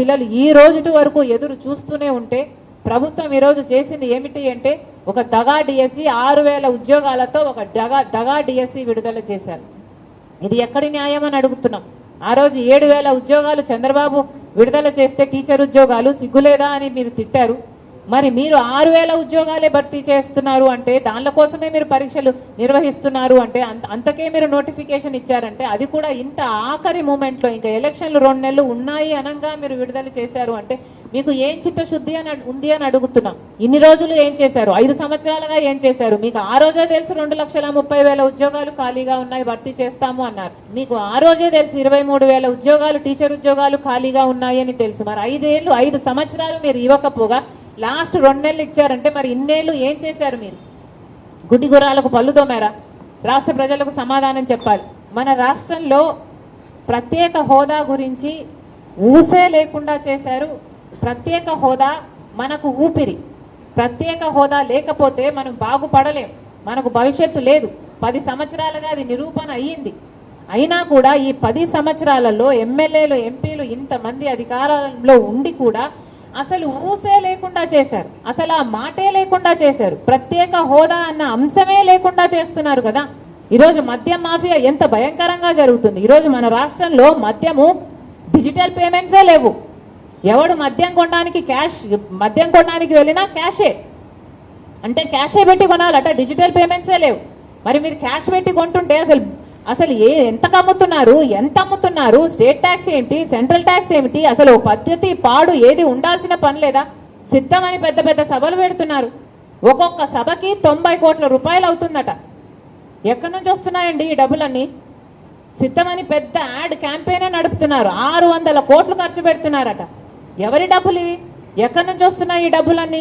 పిల్లలు ఈ రోజుటి వరకు ఎదురు చూస్తూనే ఉంటే ప్రభుత్వం ఈరోజు చేసింది ఏమిటి అంటే ఒక దగా డిఎస్సి ఆరు వేల ఉద్యోగాలతో ఒక దగా దగా డిఎస్సి విడుదల చేశారు. ఇది ఎక్కడి న్యాయం అని అడుగుతున్నాం. ఆ రోజు ఏడు వేల ఉద్యోగాలు చంద్రబాబు విడుదల చేస్తే టీచర్ ఉద్యోగాలు సిగ్గులేదా అని మీరు తిట్టారు. మరి మీరు ఆరు వేల ఉద్యోగాలే భర్తీ చేస్తున్నారు అంటే దానిల కోసమే మీరు పరీక్షలు నిర్వహిస్తున్నారు అంటే అంత అంతకే మీరు నోటిఫికేషన్ ఇచ్చారంటే అది కూడా ఇంత ఆఖరి మూమెంట్లో ఇంకా ఎలక్షన్లు రెండు నెలలు ఉన్నాయి అనంగా మీరు విడుదల చేశారు అంటే మీకు ఏం చిత్తశుద్ధి అని ఉంది అని అడుగుతున్నాం. ఇన్ని రోజులు ఏం చేశారు? ఐదు సంవత్సరాలుగా ఏం చేశారు? మీకు ఆ రోజే తెలుసు రెండు లక్షల ముప్పై వేల ఉద్యోగాలు ఖాళీగా ఉన్నాయి భర్తీ చేస్తాము అన్నారు. మీకు ఆ రోజే తెలుసు ఇరవై మూడు వేల ఉద్యోగాలు టీచర్ ఉద్యోగాలు ఖాళీగా ఉన్నాయని తెలుసు. మరి ఐదేళ్ళు ఐదు సంవత్సరాలు మీరు ఇవ్వకపోగా లాస్ట్ రెండు నెలలు ఇచ్చారంటే మరి ఇన్నేళ్ళు ఏం చేశారు మీరు? గుడ్డి గుర్రాలకు పళ్ళు తోమారా? రాష్ట్ర ప్రజలకు సమాధానం చెప్పాలి. మన రాష్ట్రంలో ప్రత్యేక హోదా గురించి ఊసే లేకుండా చేశారు. ప్రత్యేక హోదా మనకు ఊపిరి. ప్రత్యేక హోదా లేకపోతే మనం బాగుపడలేం. మనకు భవిష్యత్తు లేదు. పది సంవత్సరాలుగా అది నిరూపణ అయ్యింది. అయినా కూడా ఈ పది సంవత్సరాలలో ఎమ్మెల్యేలు ఎంపీలు ఇంతమంది అధికారంలో ఉండి కూడా అసలు ఊసే లేకుండా చేశారు. అసలు ఆ మాటే లేకుండా చేశారు. ప్రత్యేక హోదా అన్న అంశమే లేకుండా చేస్తున్నారు కదా. ఈరోజు మద్యం మాఫియా ఎంత భయంకరంగా జరుగుతుంది. ఈరోజు మన రాష్ట్రంలో మద్యము డిజిటల్ పేమెంట్సే లేవు. ఎవడు మద్యం కొనడానికి క్యాష్ మద్యం కొనడానికి వెళ్ళినా క్యాషే. అంటే క్యాషే పెట్టి కొనాలట డిజిటల్ పేమెంట్సే లేవు. మరి మీరు క్యాష్ పెట్టి కొంటుంటే అసలు అసలు ఏ ఎంత అమ్ముతున్నారు ఎంత అమ్ముతున్నారు స్టేట్ ట్యాక్స్ ఏంటి సెంట్రల్ ట్యాక్స్ ఏమిటి అసలు ఓ పద్ధతి పాడు ఏది ఉండాల్సిన పని లేదా? సిద్ధమని పెద్ద పెద్ద సభలు పెడుతున్నారు. ఒక్కొక్క సభకి తొంభై కోట్ల రూపాయలు అవుతుందట. ఎక్కడి నుంచి వస్తున్నాయండి ఈ డబ్బులన్నీ? సిద్ధమని పెద్ద యాడ్ క్యాంపెయిన్ నడుపుతున్నారు. ఆరు వందల కోట్లు ఖర్చు పెడుతున్నారట. ఎవరి డబ్బులు ఇవి? ఎక్కడి నుంచి వస్తున్నాయి ఈ డబ్బులన్నీ?